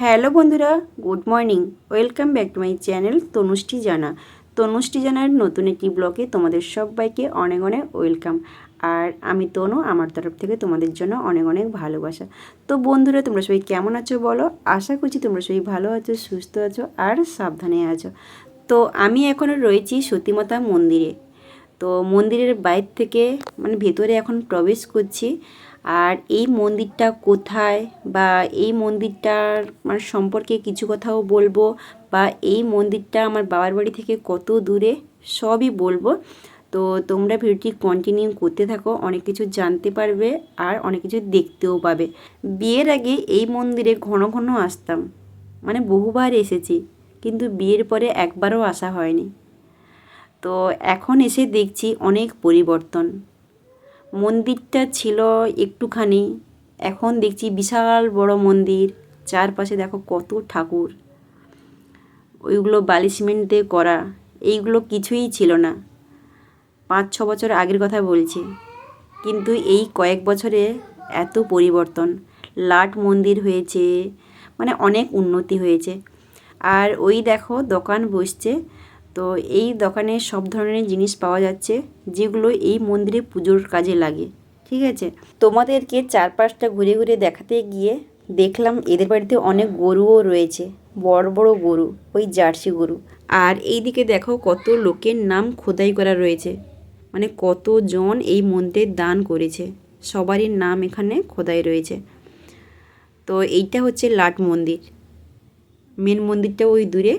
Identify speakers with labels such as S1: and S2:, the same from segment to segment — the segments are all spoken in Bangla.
S1: হ্যালো বন্ধুরা, good morning. Welcome back to my channel Tanushti Jana. Tanushti জানার নতুন একটি ব্লগে তোমাদের সবাইকে অনেক অনেক ওয়েলকাম। আর আমি তনু, আমার তরফ থেকে তোমাদের জন্য অনেক অনেক ভালোবাসা। তো বন্ধুরা, তোমরা সবাই কেমন আছো বলো? আশা করছি তোমরা সবাই ভালো আছো, সুস্থ আছো আর সাবধানে আছো। তো আমি এখনও রয়েছি সতীমাতা মন্দিরে। তো মন্দিরের বাইর থেকে মানে ভেতরে এখন প্রবেশ করছি। আর এই মন্দিরটা কোথায় বা এই মন্দিরটার মানে সম্পর্কে কিছু কথাও বলব বা এই মন্দিরটা আমার বাবার বাড়ি থেকে কত দূরে সবই বলব। তো তোমরা ভিডিওটি কন্টিনিউ করতে থাকো, অনেক কিছু জানতে পারবে আর অনেক কিছু দেখতেও পাবে। বিয়ের আগে এই মন্দিরে ঘন ঘন আসতাম মানে বহুবার এসেছি, কিন্তু বিয়ের পরে একবারও আসা হয়নি। তো এখন এসে দেখছি অনেক পরিবর্তন। মন্দিরটা ছিল একটুখানি। এখন দেখছি বিশাল বড় মন্দির। চারপাশে দেখো কত ঠাকুর। ওইগুলো বালি সিমেন্ট দিয়ে করা। এইগুলো কিছুই ছিল না। পাঁচ, ছ বছর আগের কথা বলছি। কিন্তু এই কয়েক বছরে এত পরিবর্তন। লাট মন্দির হয়েছে মানে অনেক উন্নতি হয়েছে। আর ওই দেখো দোকান বসছে। তো এই দোকানে সব ধরনের জিনিস পাওয়া যাচ্ছে, যেগুলো এই মন্দিরে পুজোর কাজে লাগে, ঠিক আছে? তোমাদেরকে চারপাশটা ঘুরে ঘুরে দেখাতে গিয়ে দেখলাম এদের বাড়িতে অনেক গরুও রয়েছে, বড় বড় গরু, ওই জার্সি গরু। আর এই দিকে দেখো কত লোকের নাম খোদাই করা রয়েছে মানে কতজন এই মন্দিরে দান করেছে, সবারই নাম এখানে খোদাই রয়েছে। তো এইটা হচ্ছে লাট মন্দির, মেন মন্দিরটা ওই দূরে।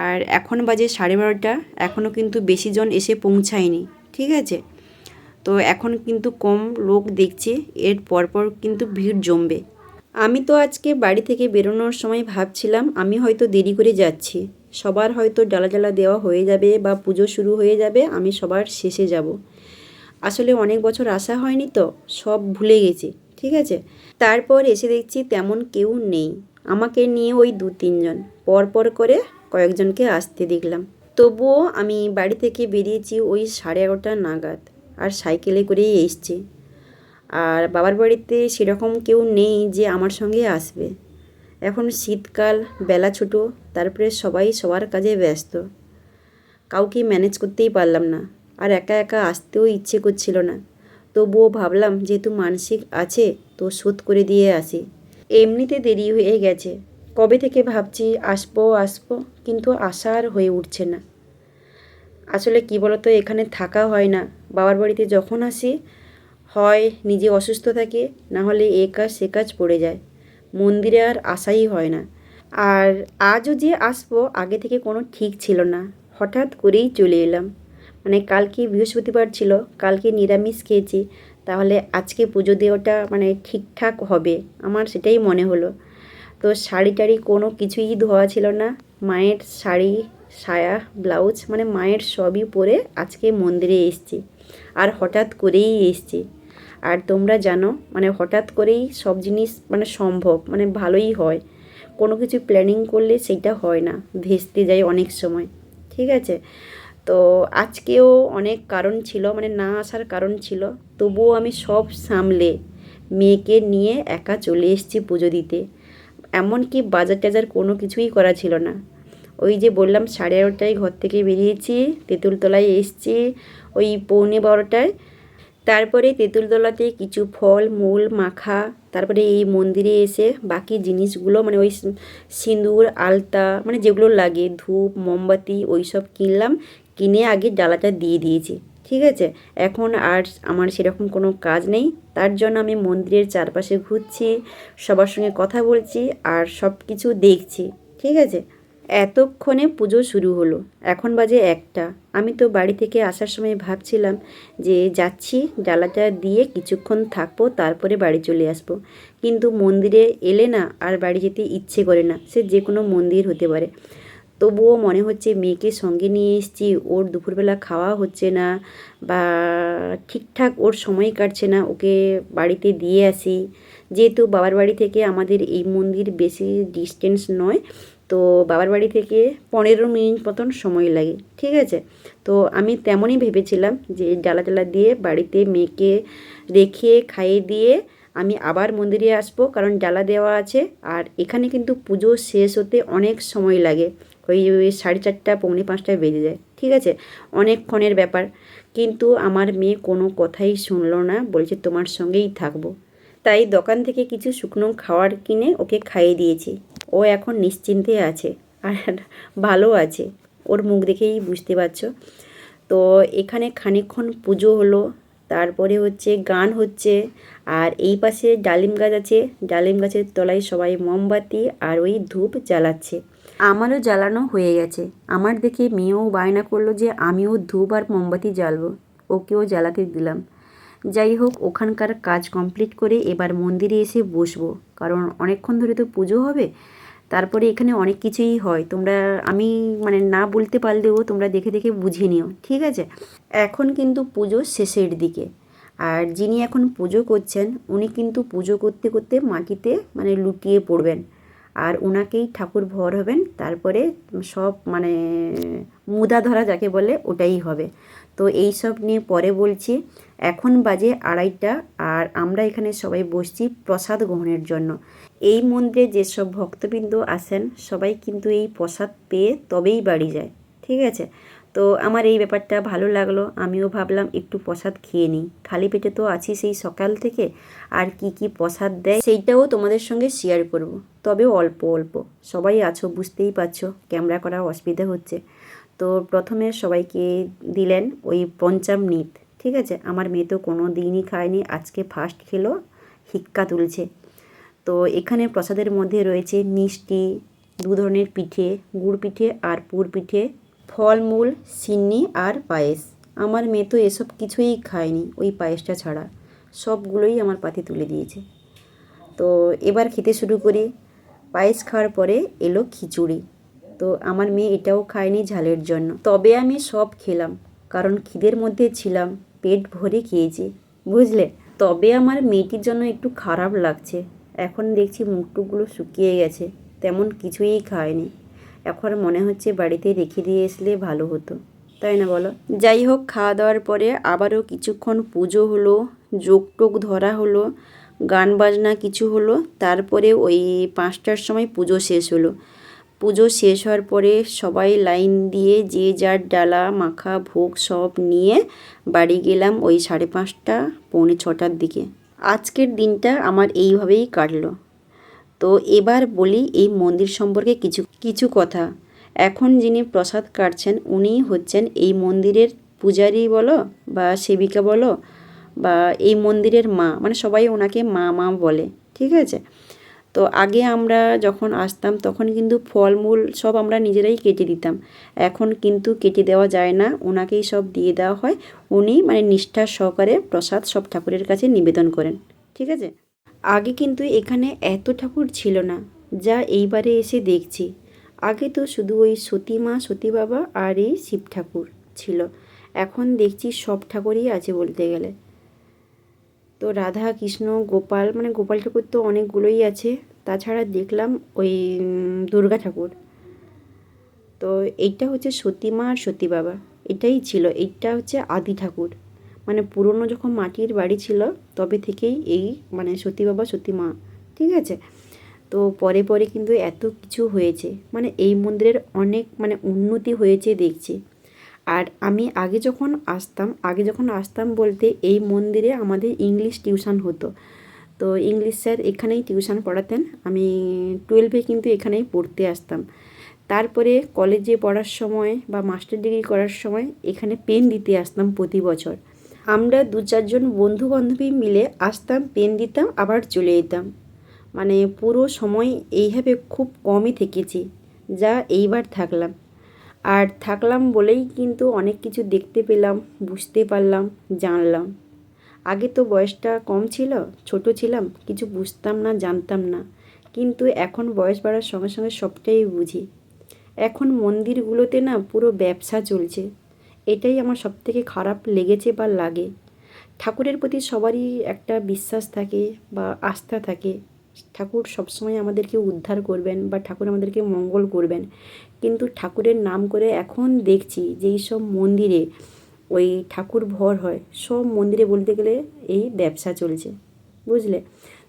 S1: আর এখন বাজে সাড়ে বারোটা এখনও কিন্তু বেশি জন এসে পৌঁছায়নি, ঠিক আছে? তো এখন কিন্তু কম লোক দেখছে, এর পরপর কিন্তু ভিড় জমবে। আমি তো আজকে বাড়ি থেকে বেরোনোর সময় ভাবছিলাম, আমি হয়তো দেরি করে যাচ্ছি। সবার হয়তো ডালা ডালা দেওয়া হয়ে যাবে বা পুজো শুরু হয়ে যাবে, আমি সবার শেষে যাব। আসলে অনেক বছর আসা হয়নি তো, সব ভুলে গেছি, ঠিক আছে? তারপর এসে দেখছি তেমন কেউ নেই, আমাকে নিয়ে ওই দু তিনজন পর পর করে কয়েকজনকে আসতে দেখলাম। তবুও আমি বাড়ি থেকে বেরিয়েছি ওই সাড়ে এগারোটা নাগাদ আর সাইকেলে করেই এসছি। আর বাবার বাড়িতে সেরকম কেউ নেই যে আমার সঙ্গে আসবে। এখন শীতকাল, বেলা ছোটো, তারপরে সবাই সবার কাজে ব্যস্ত। কাউকে ম্যানেজ করতেই পারলাম না আর একা একা আসতেও ইচ্ছে করছিল না। তবুও ভাবলাম, যেহেতু মানসিক আছে, তো শোধ করে দিয়ে আসি। এমনিতে দেরি হয়ে গেছে। কবে থেকে ভাবছি আসব আসব, কিন্তু আসা আর হয়ে উঠছে না। আসলে কি বলতো, এখানে থাকা হয় না। বাবার বাড়িতে যখন আসি, হয় নিজে অসুস্থ থাকে, না হলে এ কাজ সে কাজ পড়ে যায়। মন্দিরে আর আসাই হয় না। আর আজও যে আসব, আগে থেকে কোনো ঠিক ছিল না। হঠাৎ করেই চলে এলাম। মানে কালকে বৃহস্পতিবার ছিল, কালকে নিরামিষ খেয়েছি। তাহলে আজকে পুজো দেওয়াটা মানে ঠিকঠাক হবে, আমার সেটাই মনে হলো। তো শাড়ি টাড়ি কোনো কিছুই ধোয়া ছিল না। মায়ের শাড়ি, সায়া, ব্লাউজ মানে মায়ের সবই পরে আজকে মন্দিরে এসছি। আর হঠাৎ করেই এসছি। আর তোমরা জানো মানে হঠাৎ করেই সব জিনিস মানে সম্ভব মানে ভালোই হয়। কোনো কিছু প্ল্যানিং করলে সেইটা হয় না, ভেস্তে যায় অনেক সময়, ঠিক আছে? তো আজকেও অনেক কারণ ছিল মানে না আসার কারণ ছিল। তবুও আমি সব সামলে মেয়েকে নিয়ে একা চলে এসেছি পুজো দিতে। এমনকি বাজার টাজার কোনো কিছুই করা ছিল না। ওই যে বললাম, সাড়ে এগারোটায় ঘর থেকে বেরিয়েছি, তেঁতুলতলায় এসছি ওই পৌনে বারোটায়। তারপরে তেঁতুলতলাতে কিছু ফল, মূল, মাখা, তারপরে এই মন্দিরে এসে বাকি জিনিসগুলো মানে ওই সিঁদুর, আলতা মানে যেগুলো লাগে, ধূপ, মোমবাতি ওই সব কিনলাম। কিনে আগে ডালাটা দিয়ে দিয়েছি। ঠিক আছে? এখন আর আমার সেরকম কোনো কাজ নেই। তার জন্য আমি মন্দিরের চারপাশে ঘুরছি, সবার সঙ্গে কথা বলছি আর সব কিছু দেখছি, ঠিক আছে? এতক্ষণে পুজো শুরু হলো। এখন বাজে একটা। আমি তো বাড়ি থেকে আসার সময় ভাবছিলাম যে যাচ্ছি, ডালাটা দিয়ে কিছুক্ষণ থাকব, তারপরে বাড়ি চলে আসব। কিন্তু মন্দিরে এলে না আর বাড়ি যেতে ইচ্ছে করে না। সে যে কোনো মন্দির হতে পারে। তবুও মনে হচ্ছে মেয়েকে সঙ্গে নিয়ে এসেছি, ওর দুপুরবেলা খাওয়া হচ্ছে না বা ঠিকঠাক ওর সময় কাটছে না, ওকে বাড়িতে দিয়ে আসি। যেহেতু বাবার বাড়ি থেকে আমাদের এই মন্দির বেশি ডিস্টেন্স নয়, তো বাবার বাড়ি থেকে পনেরো মিনিট মতন সময় লাগে, ঠিক আছে? তো আমি তেমনই ভেবেছিলাম যে ডালা ডালা দিয়ে বাড়িতে মেয়েকে রেখে, খাইয়ে দিয়ে আমি আবার মন্দিরে আসব, কারণ ডালা দেওয়া আছে আর এখানে কিন্তু পুজো শেষ হতে অনেক সময় লাগে। ওই ওই সাড়ে চারটা, পৌনে পাঁচটায় বেজে যায়। ঠিক আছে? অনেকক্ষণের ব্যাপার। কিন্তু আমার মেয়ে কোনো কথাই শুনলো না, বলছে তোমার সঙ্গেই থাকব। তাই দোকান থেকে কিছু শুকনো খাবার কিনে ওকে খাইয়ে দিয়েছি। ও এখন নিশ্চিন্তে আছে আর ভালো আছে। ওর মুখ দেখেই বুঝতে পারছ। তো এখানে খানিকক্ষণ পুজো হলো, তারপরে হচ্ছে গান হচ্ছে, আর এই পাশে ডালিম গাছ আছে। ডালিম গাছের তলায় সবাই মোমবাতি আর ওই ধূপ জ্বালাচ্ছে। আমারও জ্বালানো হয়ে গেছে। আমার দেখে মেয়েও বায়না করল যে আমিও ধূপ আর মোমবাতি জ্বালবো। ওকেও জ্বালাতে দিলাম। যাই হোক, ওখানকার কাজ কমপ্লিট করে এবার মন্দিরে এসে বসবো। কারণ অনেকক্ষণ ধরে তো পুজো হবে। তারপরে এখানে অনেক কিছুই হয়। তোমরা, আমি মানে না বলতে পারলেও তোমরা দেখে দেখে বুঝে নিও। ঠিক আছে? এখন কিন্তু পুজো শেষের দিকে। আর যিনি এখন পুজো করছেন, উনি কিন্তু পুজো করতে করতে মাটিতে মানে লুটিয়ে পড়বেন। আর ওনাকেই ঠাকুর ভর হবেন। তারপরে সব মানে মুদা ধরা যাকে বলে ওটাই হবে। তো এই সব নিয়ে পরে বলছি, এখন বাজে আড়াইটা আর আমরা এখানে সবাই বসছি প্রসাদ গ্রহণের জন্য। এই মন্দিরে যেসব ভক্তবৃন্দ আসেন, সবাই কিন্তু এই প্রসাদ পেয়ে তবেই বাড়ি যায়, ঠিক আছে? তো আমার এই ব্যাপারটা ভালো লাগল। আমিও ভাবলাম একটু প্রসাদ খেয়ে নিই। খালি পেটে তো আছি সেই সকাল থেকে। আর কি কি প্রসাদ দেয় সেইটাও তোমাদের সঙ্গে শেয়ার করব। তবে অল্প অল্প। সবাই আছো, বুঝতেই পারছ ক্যামেরা করা অসুবিধা হচ্ছে। তো প্রথমে সবাইকে দিলেন ওই পঞ্চামৃত ঠিক আছে? আমার মেয়ে তো কোনো দিনই খায়নি, আজকে ফার্স্ট খেলো, হিক্কা তুলছে। তো এখানে প্রসাদের মধ্যে রয়েছে মিষ্টি, দু ধরনের পিঠে, গুড় পিঠে আর পুর পিঠে। ফলমূল, সিন্নি আর পায়েস। আমার মেয়ে তো এসব কিছুই খায়নি, ওই পায়েসটা ছাড়া। সবগুলোই আমার পাতে তুলে দিয়েছে। তো এবার খেতে শুরু করি। পায়েস খাওয়ার পরে এলো খিচুড়ি। তো আমার মেয়ে এটাও খায়নি ঝালের জন্য। তবে আমি সব খেলাম, কারণ খিদের মধ্যে ছিলাম, পেট ভরে খেয়েছি, বুঝলে? তবে আমার মেয়েটির জন্য একটু খারাপ লাগছে। এখন দেখছি মুখটুকগুলো শুকিয়ে গেছে, তেমন কিছুই খায়নি। এখন মনে হচ্ছে বাড়িতে রেখে দিয়ে আসলে ভালো হতো। তাই না বলো? যাই হোক খাওয়া দাওয়ার পরে আবারও কিছুক্ষণ পুজো হলো যোগ টোক ধরা হলো গান বাজনা কিছু হলো, তারপরে ওই পাঁচটার সময় পুজো শেষ হলো। পুজো শেষ হওয়ার পরে সবাই লাইন দিয়ে যে যার ডালা, মাখা, ভোগ সব নিয়ে বাড়ি গেলাম ওই সাড়ে পাঁচটা, পৌনে ছটার দিকে। আজকের দিনটা আমার এইভাবেই কাটলো। তো এবার বলি এই মন্দির সম্পর্কে কিছু কিছু কথা। এখন যিনি প্রসাদ কাটছেন, উনিই হচ্ছেন এই মন্দিরের পূজারি বলো বা সেবিকা বলো বা এই মন্দিরের মা মানে সবাই ওনাকে মা মা বলে, ঠিক আছে? তো আগে আমরা যখন আসতাম, তখন কিন্তু ফলমূল সব আমরা নিজেরাই কেটে দিতাম। এখন কিন্তু কেটে দেওয়া যায় না, ওনাকেই সব দিয়ে দেওয়া হয়। উনি মানে নিষ্ঠার সহকারে প্রসাদ সব ঠাকুরের কাছে নিবেদন করেন, ঠিক আছে? আগে কিন্তু এখানে এত ঠাকুর ছিল না, যা এইবারে এসে দেখছি। আগে তো শুধু ওই সতী মা, সতী বাবা আর এই শিব ঠাকুর ছিল। এখন দেখছি সব ঠাকুরই আছে বলতে গেলে। তো রাধা, কৃষ্ণ, গোপাল মানে গোপাল ঠাকুর তো অনেকগুলোই আছে। তাছাড়া দেখলাম ওই দুর্গা ঠাকুর। তো এইটা হচ্ছে সতী মা আর সতী বাবা। এটাই ছিল, এইটা হচ্ছে আদি ঠাকুর। মানে পুরনো যখন মাটির বাড়ি ছিল, তবে থেকেই এই মানে সতী বাবা, সতী মা, ঠিক আছে? তো পরে পরে কিন্তু এত কিছু হয়েছে। মানে এই মন্দিরের অনেক মানে উন্নতি হয়েছে দেখছি। আর আমি আগে যখন আসতাম, আগে যখন আসতাম বলতে এই মন্দিরে আমাদের ইংলিশ টিউশন হতো। তো ইংলিশ স্যার এখানেই টিউশন পড়াতেন, আমি টুয়েলভে কিন্তু এখানেই পড়তে আসতাম। তারপরে কলেজে পড়ার সময় বা মাস্টার ডিগ্রি করার সময় এখানে পেন দিতে আসতাম প্রতি বছর। আমরা দু চারজন বন্ধু বান্ধবী মিলে আসতাম, পেন দিতাম, আবার চলে যেতাম। মানে পুরো সময় এইভাবে খুব কমই থেকেছি, যা এইবার থাকলাম। আর থাকলাম বলেই কিন্তু অনেক কিছু দেখতে পেলাম, বুঝতে পারলাম, জানলাম। আগে তো বয়সটা কম ছিল, ছোট ছিলাম, কিছু বুঝতাম না, জানতাম না। কিন্তু এখন বয়স বাড়ার সঙ্গে সঙ্গে সবটাই বুঝি। এখন মন্দিরগুলোতে না পুরো ব্যবসা চলছে। এটাই আমার সবথেকে খারাপ লেগেছে বা লাগে। ঠাকুরের প্রতি সবারই একটা বিশ্বাস থাকে বা আস্থা থাকে। ঠাকুর সবসময় আমাদেরকে উদ্ধার করবেন বা ঠাকুর আমাদেরকে মঙ্গল করবেন। কিন্তু ঠাকুরের নাম করে এখন দেখছি যে সব মন্দিরে ওই ঠাকুর ভর হয়, সব মন্দিরে বলতে গেলে এই ব্যবসা চলছে, বুঝলে?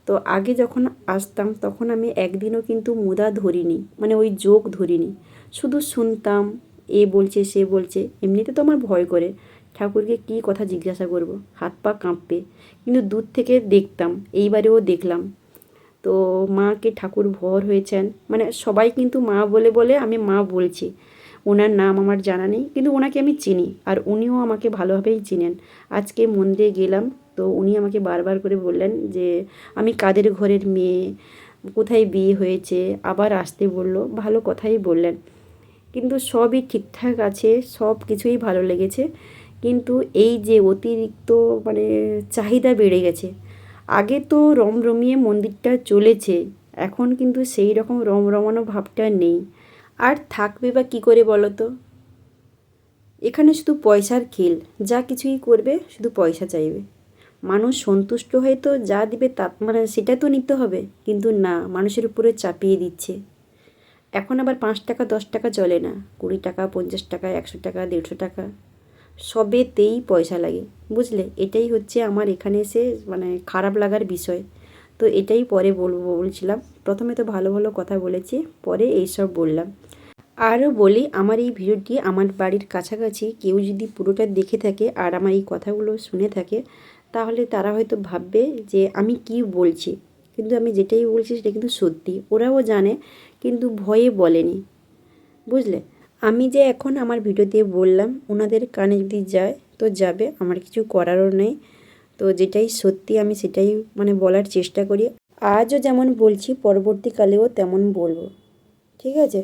S1: তো আগে যখন আসতাম তখন আমি একদিনও কিন্তু মুদা ধরিনি মানে ওই যোগ ধরিনি। শুধু শুনতাম, এ বলছে, সে বলছে, এমনিতে তো আমার ভয় করে। ঠাকুরকে কী কথা জিজ্ঞাসা করব? হাত পা কাঁপবে। কিন্তু দূর থেকে দেখতাম, এইবারেও দেখলাম তো মাকে ঠাকুর ভর হয়েছেন। মানে সবাই কিন্তু মা বলে বলে আমি মা বলছি। ওনার নাম আমার জানা নেই, কিন্তু ওনাকে আমি চিনি আর উনিও আমাকে ভালোভাবেই চিনেন। আজকে মন্দিরে গেলাম, তো উনি আমাকে বারবার করে বললেন যে, আমি কাদের ঘরের মেয়ে? কোথায় বিয়ে হয়েছে? আবার আসতে বলল, ভালো কথাই বললেন। কিন্তু সবই ঠিকঠাক আছে, সব কিছুই ভালো লেগেছে। কিন্তু এই যে অতিরিক্ত মানে চাহিদা বেড়ে গেছে আগে তো রমরমিয়ে মন্দিরটা চলেছে, এখন কিন্তু সেই রকম রমরমানো ভাবটা নেই। আর থাকবে বা কী করে বলো তো এখানে শুধু পয়সার খেল, যা কিছুই করবে শুধু পয়সা চাইবে। মানুষ সন্তুষ্ট হয়ে তো যা দিবে তা মানে সেটা তো নিতে হবে, কিন্তু না, মানুষের উপরে চাপিয়ে দিচ্ছে। এখন আবার পাঁচ টাকা, দশ টাকা চলে না, কুড়ি টাকা, পঞ্চাশ টাকা, একশো টাকা, দেড়শো টাকা। সবেতেই পয়সা লাগে, বুঝলে? এটাই হচ্ছে আমার এখানে এসে মানে খারাপ লাগার বিষয়। তো এটাই পরে বলব, বলছিলাম। প্রথমে তো ভালো ভালো কথা বলেছি, পরে এইসব বললাম। আরও বলি, আমার এই ভিডিওটি আমার বাড়ির কাছাকাছি কেউ যদি পুরোটা দেখে থাকে আর আমার এই কথাগুলো শুনে থাকে, তাহলে তারা হয়তো ভাববে যে আমি কি বলছি। কিন্তু আমি যেটাই বলছি সেটা কিন্তু সত্যি। ওরাও জানে, কিন্তু ভয়ে বলেনি। বুঝলে? আমি যে এখন আমার ভিডিওতে বললাম, ওনাদের কানে যদি যায়, তো যাবে। আমার কিছু করারও নেই। তো যেটাই সত্যি আমি সেটাই মানে বলার চেষ্টা করি। আজও যেমন বলছি, পরবর্তীকালেও তেমন বলব। ঠিক আছে?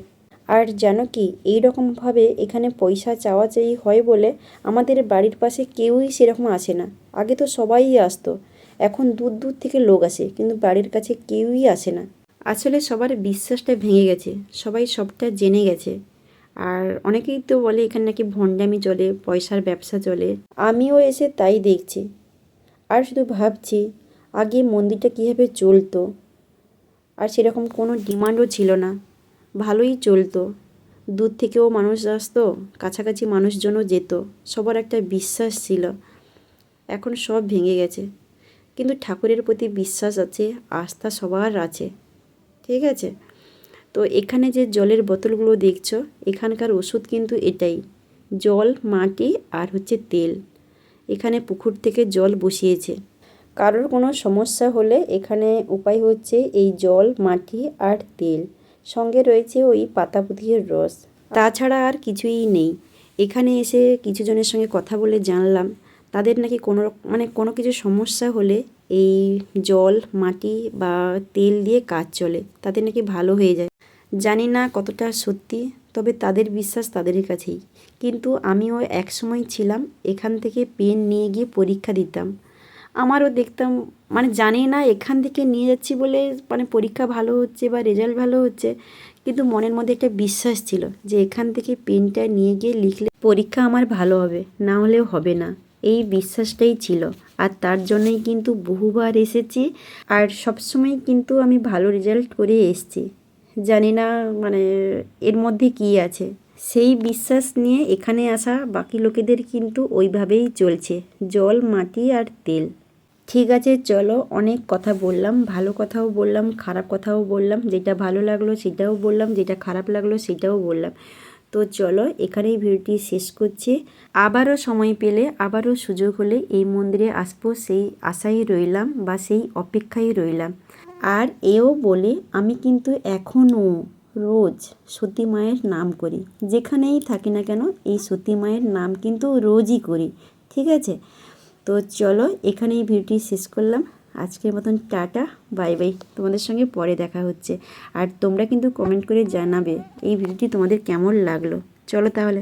S1: আর জানো কি এই রকমভাবে এখানে পয়সা চাওয়া চাই হয় বলে আমাদের বাড়ির পাশে কেউই সেরকম আসে না। আগে তো সবাই আসতো। এখন দূর দূর থেকে লোক আসে, কিন্তু বাড়ির কাছে কেউই আসে না। আসলে সবার বিশ্বাসটা ভেঙে গেছে। সবাই সবটা জেনে গেছে। আর অনেকেই তো বলে এখানে নাকি ভণ্ডামি চলে, পয়সার ব্যবসা চলে। আমিও এসে তাই দেখছি। আর শুধু ভাবছি, আগে মন্দিরটা কীভাবে চলতো? আর সেরকম কোনো ডিমান্ডও ছিল না। ভালোই চলতো। দূর থেকেও মানুষ আসতো, কাছাকাছি মানুষজনও যেত, সবার একটা বিশ্বাস ছিল। এখন সব ভেঙে গেছে। কিন্তু ঠাকুরের প্রতি বিশ্বাস আছে, আস্থা সবার আছে। ঠিক আছে? তো এখানে যে জলের বোতলগুলো দেখছ, এখানকার ওষুধ কিন্তু এটাই। জল, মাটি আর হচ্ছে তেল। এখানে পুকুর থেকে জল বসিয়েছে। কারোর কোনো সমস্যা হলে এখানে উপায় হচ্ছে এই জল, মাটি আর তেল। সঙ্গে রয়েছে ওই পাতা পাতাপুতির রস। তাছাড়া আর কিছুই নেই। এখানে এসে কিছু জনের সঙ্গে কথা বলে জানলাম। তাদের নাকি কোনো মানে কোনো কিছু সমস্যা হলে এই জল, মাটি বা তেল দিয়ে কাজ চলে। তাদের নাকি ভালো হয়ে যায়। জানি না কতটা সত্যি, তবে তাদের বিশ্বাস তাদের কাছেই। কিন্তু আমিও এক সময় ছিলাম, এখান থেকে পেন নিয়ে গিয়ে পরীক্ষা দিতাম। আমারও দেখতাম মানে জানি না এখান থেকে নিয়ে যাচ্ছি বলে মানে পরীক্ষা ভালো হচ্ছে বা রেজাল্ট ভালো হচ্ছে, কিন্তু মনের মধ্যে একটা বিশ্বাস ছিল যে এখান থেকে পেনটা নিয়ে গিয়ে লিখলে পরীক্ষা আমার ভালো হবে, না হলেও হবে না। এই বিশ্বাসটাই ছিল। আর তার জন্যই কিন্তু বহুবার এসেছি, আর সবসময় কিন্তু আমি ভালো রেজাল্ট করে এসেছি। জানি না মানে এর মধ্যে কি আছে। সেই বিশ্বাস নিয়ে এখানে আসা বাকি লোকেদের কিন্তু ওইভাবেই চলছে। জল, মাটি আর তেল। ঠিক আছে, চলো, অনেক কথা বললাম, ভালো কথাও বললাম, খারাপ কথাও বললাম, যেটা ভালো লাগল সেটাও বললাম, যেটা খারাপ লাগল সেটাও বললাম। তো চলো এখানেই ভিডিওটি শেষ করছি। আবারও সময় পেলে আবারও সুযোগ হলে এই মন্দিরে আসব, সেই আশাই রইলাম বা সেই অপেক্ষায় রইলাম। আর এও বলে, আমি কিন্তু এখনও রোজ সতী মায়ের নাম করি। যেখানেই থাকি না কেন, এই সতী মায়ের নাম কিন্তু রোজই করি। ঠিক আছে? তো চলো এখানেই ভিডিওটি শেষ করলাম। আজকের মতন টাটা, বাই বাই। তোমাদের সঙ্গে পরে দেখা হচ্ছে। আর তোমরা কিন্তু কমেন্ট করে জানাবে এই ভিডিওটি তোমাদের কেমন লাগল। চলো তাহলে।